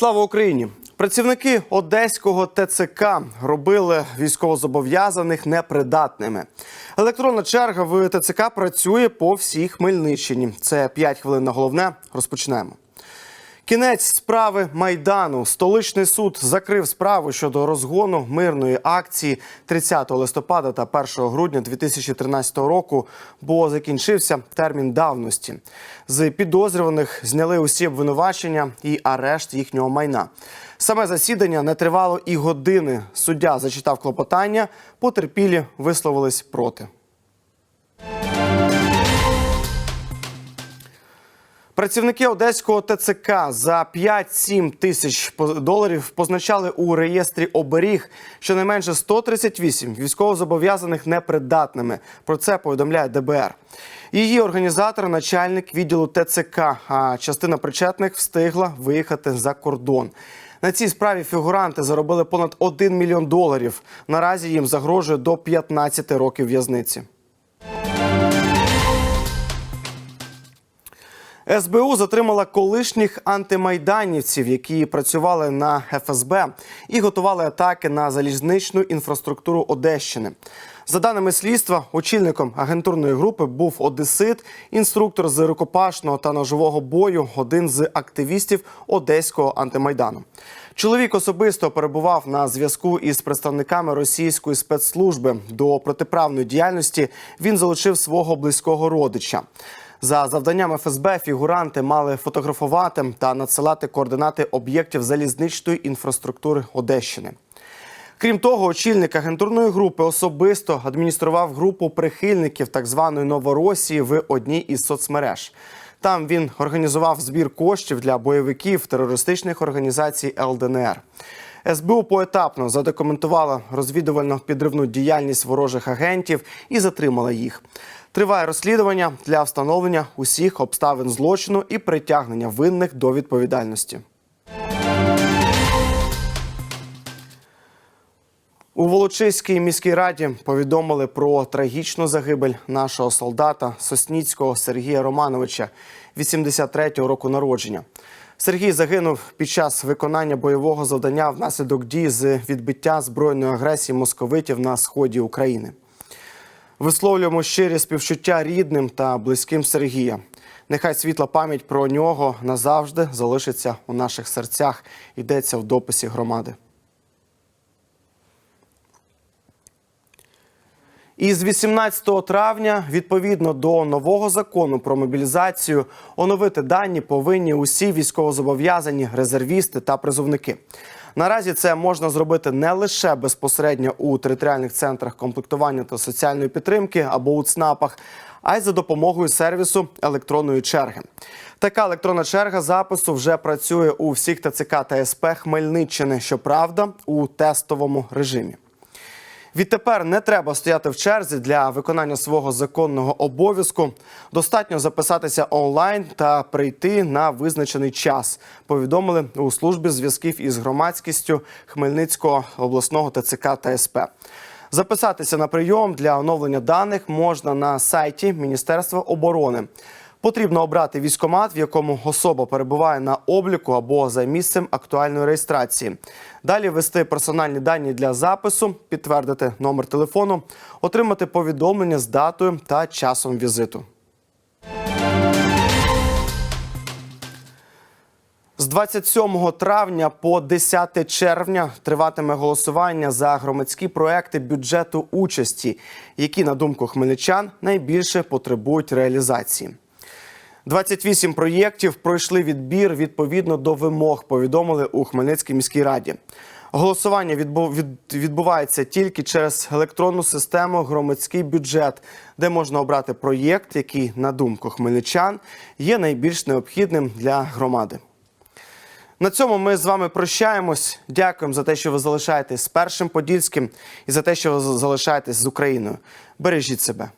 Слава Україні! Працівники одеського ТЦК робили військовозобов'язаних непридатними. Електронна черга в ТЦК працює по всій Хмельниччині. Це 5 хвилин на головне. Розпочнемо. Кінець справи майдану. Столичний суд закрив справу щодо розгону мирної акції 30 листопада та 1 грудня 2013 року, бо закінчився термін давності. З підозрюваних зняли усі обвинувачення і арешт їхнього майна. Саме засідання не тривало і години. Суддя зачитав клопотання, потерпілі висловились проти. Працівники одеського ТЦК за 5-7 тисяч доларів позначали у реєстрі оберіг щонайменше 138 військовозобов'язаних непридатними. Про це повідомляє ДБР. Її організатор, начальник відділу ТЦК. А частина причетних встигла виїхати за кордон. На цій справі фігуранти заробили понад 1 мільйон доларів. Наразі їм загрожує до 15 років в'язниці. СБУ затримала колишніх антимайданівців, які працювали на ФСБ і готували атаки на залізничну інфраструктуру Одещини. За даними слідства, очільником агентурної групи був одесит, інструктор з рукопашного та ножового бою, один з активістів одеського антимайдану. Чоловік особисто перебував на зв'язку із представниками російської спецслужби. До протиправної діяльності він залучив свого близького родича. За завданням ФСБ фігуранти мали фотографувати та надсилати координати об'єктів залізничної інфраструктури Одещини. Крім того, очільник агентурної групи особисто адміністрував групу прихильників так званої Новоросії в одній із соцмереж. Там він організував збір коштів для бойовиків терористичних організацій ЛДНР. СБУ поетапно задокументувала розвідувально-підривну діяльність ворожих агентів і затримала їх. Триває розслідування для встановлення усіх обставин злочину і притягнення винних до відповідальності. У Волочиській міській раді повідомили про трагічну загибель нашого солдата Сосніцького Сергія Романовича, 83-го року народження. Сергій загинув під час виконання бойового завдання внаслідок дій з відбиття збройної агресії московитів на сході України. Висловлюємо щирі співчуття рідним та близьким Сергія. Нехай світла пам'ять про нього назавжди залишиться у наших серцях. Йдеться в дописі громади. І з 18 травня, відповідно до нового закону про мобілізацію, оновити дані повинні усі військовозобов'язані резервісти та призовники. Наразі це можна зробити не лише безпосередньо у територіальних центрах комплектування та соціальної підтримки або у ЦНАПах, а й за допомогою сервісу електронної черги. Така електронна черга запису вже працює у всіх ТЦК та СП Хмельниччини, щоправда, у тестовому режимі. Відтепер не треба стояти в черзі для виконання свого законного обов'язку. Достатньо записатися онлайн та прийти на визначений час. Повідомили у службі зв'язків із громадськістю Хмельницького обласного ТЦК та СП. Записатися на прийом для оновлення даних можна на сайті Міністерства оборони. Потрібно обрати військомат, в якому особа перебуває на обліку або за місцем актуальної реєстрації. Далі ввести персональні дані для запису, підтвердити номер телефону, отримати повідомлення з датою та часом візиту. З 27 травня по 10 червня триватиме голосування за громадські проекти бюджету участі, які, на думку хмельничан, найбільше потребують реалізації. 28 проєктів пройшли відбір відповідно до вимог, повідомили у Хмельницькій міській раді. Голосування відбувається тільки через електронну систему громадський бюджет, де можна обрати проєкт, який, на думку хмельничан, є найбільш необхідним для громади. На цьому ми з вами прощаємось. Дякуємо за те, що ви залишаєтесь з першим подільським і за те, що ви залишаєтесь з Україною. Бережіть себе.